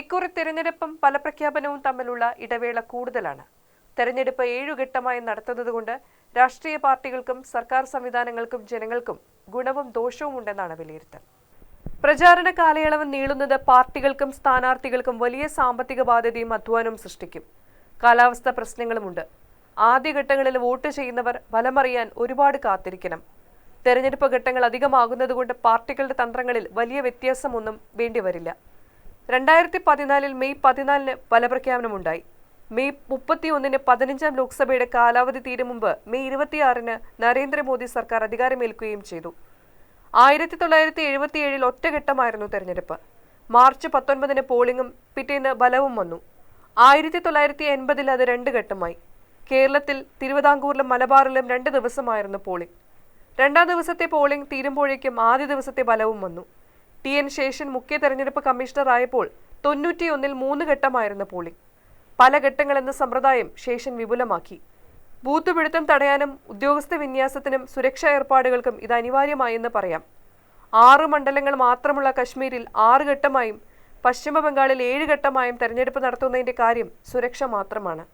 ഇക്കുറി തെരഞ്ഞെടുപ്പും ഫലപ്രഖ്യാപനവും തമ്മിലുള്ള ഇടവേള കൂടുതലാണ്. തെരഞ്ഞെടുപ്പ് ഏഴുഘട്ടമായി നടത്തുന്നതുകൊണ്ട് രാഷ്ട്രീയ പാർട്ടികൾക്കും സർക്കാർ സംവിധാനങ്ങൾക്കും ജനങ്ങൾക്കും ഗുണവും ദോഷവും ഉണ്ടെന്നാണ് വിലയിരുത്തൽ. പ്രചാരണ കാലയളവ് നീളുന്നത് പാർട്ടികൾക്കും സ്ഥാനാർത്ഥികൾക്കും വലിയ സാമ്പത്തിക ബാധ്യതയും അധ്വാനവും സൃഷ്ടിക്കും. കാലാവസ്ഥ പ്രശ്നങ്ങളുമുണ്ട്. ആദ്യഘട്ടങ്ങളിൽ വോട്ട് ചെയ്യുന്നവർ ഫലമറിയാൻ ഒരുപാട് കാത്തിരിക്കണം. തെരഞ്ഞെടുപ്പ് ഘട്ടങ്ങൾ അധികമാകുന്നതുകൊണ്ട് പാർട്ടികളുടെ തന്ത്രങ്ങളിൽ വലിയ വ്യത്യാസമൊന്നും വേണ്ടിവരില്ല. രണ്ടായിരത്തി പതിനാലിൽ മെയ് പതിനാലിന് ഫലപ്രഖ്യാപനമുണ്ടായി മെയ് മുപ്പത്തിയൊന്നിന് പതിനഞ്ചാം ലോക്സഭയുടെ കാലാവധി തീരും മുമ്പ് മെയ് ഇരുപത്തിയാറിന് നരേന്ദ്രമോദി സർക്കാർ അധികാരമേൽക്കുകയും ചെയ്തു. ആയിരത്തി തൊള്ളായിരത്തി എഴുപത്തിയേഴിൽ ഒറ്റഘട്ടമായിരുന്നു തെരഞ്ഞെടുപ്പ്. മാർച്ച് പത്തൊൻപതിന് പോളിംഗും പിറ്റേന്ന് ബലവും വന്നു. ആയിരത്തി തൊള്ളായിരത്തി എൺപതിൽ അത് രണ്ട് ഘട്ടമായി. കേരളത്തിൽ തിരുവിതാംകൂറിലും മലബാറിലും രണ്ട് ദിവസമായിരുന്നു പോളിംഗ്. രണ്ടാം ദിവസത്തെ പോളിംഗ് തീരുമ്പോഴേക്കും ആദ്യ ദിവസത്തെ ബലവും വന്നു. ടി എൻ ശേഷൻ മുഖ്യ തെരഞ്ഞെടുപ്പ് കമ്മീഷണറായപ്പോൾ തൊണ്ണൂറ്റിയൊന്നിൽ മൂന്ന് ഘട്ടമായിരുന്നു പോളിംഗ്. പല ഘട്ടങ്ങളെന്ന സമ്പ്രദായം ശേഷൻ വിപുലമാക്കി. ബൂത്ത് പിടുത്തം തടയാനും ഉദ്യോഗസ്ഥ വിന്യാസത്തിനും സുരക്ഷാ ഏർപ്പാടുകൾക്കും ഇത് അനിവാര്യമായെന്ന് പറയാം. ആറ് മണ്ഡലങ്ങൾ മാത്രമുള്ള കശ്മീരിൽ ആറ് ഘട്ടമായും പശ്ചിമ ബംഗാളിൽ ഏഴ് ഘട്ടമായും തെരഞ്ഞെടുപ്പ് നടത്തുന്നതിന്റെ കാര്യം സുരക്ഷ മാത്രമാണ്.